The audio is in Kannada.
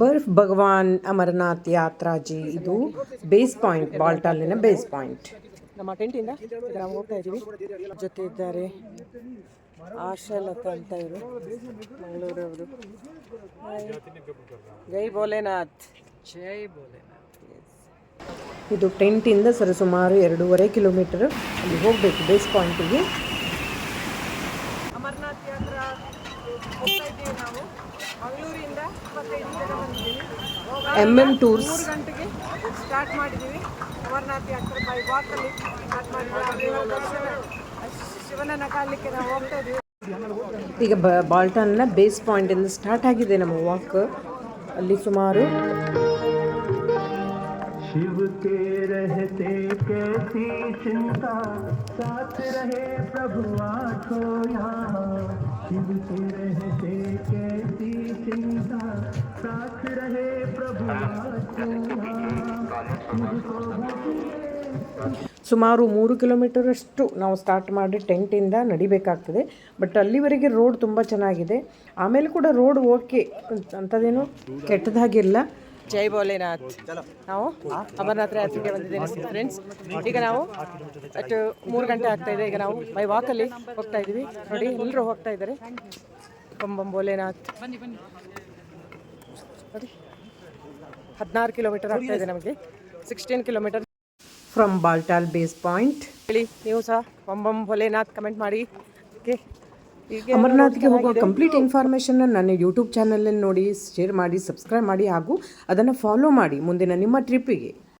ಬರ್ಫ್ ಭಗವಾನ್ ಅಮರನಾಥ್ ಯಾತ್ರಾಜಿ ಇದು ಬೇಸ್ ಪಾಯಿಂಟ್ ಬಾಲ್ಟಾಲಿನ ಬೇಸ್ ಪಾಯಿಂಟ್ ನಮ್ಮ ಟೆಂಟಿಂದ ನಾವು ಹೋಗ್ತಾ ಇದ್ದೀವಿ. ಜೊತೆ ಇದ್ದಾರೆ ಆಶಾಲತಾ ಅಂತ ಇವರು. ಮಂಗಳೂರವರು ಜೈ ಭೋಲೆನಾಥ್. ಜೈ ಭೋಲೆನಾಥ್. ಇದು ಟೆಂಟಿಂದ ಸರಿಸುಮಾರು ಎರಡೂವರೆ ಕಿಲೋಮೀಟರ್ ಅಲ್ಲಿ ಹೋಗಬೇಕು ಬೇಸ್ ಪಾಯಿಂಟಿಗೆ ಅಮರನಾಥ್ ಯಾತ್ರಾ. ಹೋಗ್ತಾ ಇದ್ದೀವಿ ನಾವು ಮಂಗಳೂರಿಂದ ಇಪ್ಪತ್ತೈದು ಜನ ಬಂದಿದ್ದೀವಿ ಎಂ ಎಂ ಟೂರ್ಸ್ ಮೂರು ಗಂಟೆಗೆ ಸ್ಟಾರ್ಟ್ ಮಾಡಿದ್ದೀವಿ ಅಮರನಾಥ್ ಯಾತ್ರೆ ಬೈ ವಾಕಲ್ಲಿ ಸ್ಟಾರ್ಟ್ ಮಾಡಿದ್ದೀವಿ ದರ್ಶನ. ಶಿವನನ್ನ ಕಾಣಲಿಕ್ಕೆ ನಾವು ಹೋಗ್ತಾ ಇದ್ದೀವಿ ಈಗ ಬಾಲ್ಟನ್ನ ಬಾಲ್ಟಾನ್ನ ಬೇಸ್ ಪಾಯಿಂಟಿಂದ ಸ್ಟಾರ್ಟ್ ಆಗಿದೆ ನಮ್ಮ ವಾಕ್ ಅಲ್ಲಿ ಸುಮಾರು. शिव के रहते कैसी चिंता साथ रहे प्रभु आठो यहाँ शिव के रहते कैसी चिंता साथ रहे प्रभु आठो ಸುಮಾರು ಮೂರು ಕಿಲೋಮೀಟರ್ ಅಷ್ಟು ನಾವು ಸ್ಟಾರ್ಟ್ ಮಾಡಿ ಟೆಂಟಿಂದ ನಡಿಬೇಕಾಗ್ತದೆ ಬಟ್ ಅಲ್ಲಿವರೆಗೆ ರೋಡ್ ತುಂಬ ಚೆನ್ನಾಗಿದೆ ಆಮೇಲೆ ಕೂಡ ರೋಡ್ ಓಕೆ ಅಂಥದ್ದೇನು ಕೆಟ್ಟದಾಗಿಲ್ಲ ಜೈ ಭೋಲೆನಾಥ್. ನಾವು ಅಮರನಾಥ ಯಾತ್ರೆಗೆ ಬಂದಿದ್ದೇನೆ ಫ್ರೆಂಡ್ಸ್ ಈಗ ನಾವು ಅಷ್ಟು ಮೂರು ಗಂಟೆ ಆಗ್ತಾ ಇದೆ. ಈಗ ನಾವು ಬೈ ವಾಕಲ್ಲಿ ಹೋಗ್ತಾ ಇದ್ದೀವಿ. ನೋಡಿ ಎಲ್ಲರೂ ಹೋಗ್ತಾ ಇದ್ದಾರೆ. ಬಂಬಂ ಭೋಲೆನಾಥ್. ನೋಡಿ ಹದಿನಾರು ಕಿಲೋಮೀಟರ್ ಆಗ್ತಾ ಇದೆ ನಮಗೆ. Sixteen kilometre from Baltal base point ಹೇಳಿ ನೀವು ಸಹ ಬಂಬಂ ಭೋಲೆನಾಥ್ ಕಮೆಂಟ್ ಮಾಡಿ. ಓಕೆ ಅಮರನಾಥ್ಗೆ ಹೋಗುವ ಕಂಪ್ಲೀಟ್ ಇನ್ಫಾರ್ಮೇಷನ್ ನನ್ನ ಯೂಟ್ಯೂಬ್ ಚಾನಲಲ್ಲಿ ನೋಡಿ ಶೇರ್ ಮಾಡಿ ಸಬ್ಸ್ಕ್ರೈಬ್ ಮಾಡಿ ಹಾಗೂ ಅದನ್ನು ಫಾಲೋ ಮಾಡಿ ಮುಂದಿನ ನಿಮ್ಮ ಟ್ರಿಪ್ಪಿಗೆ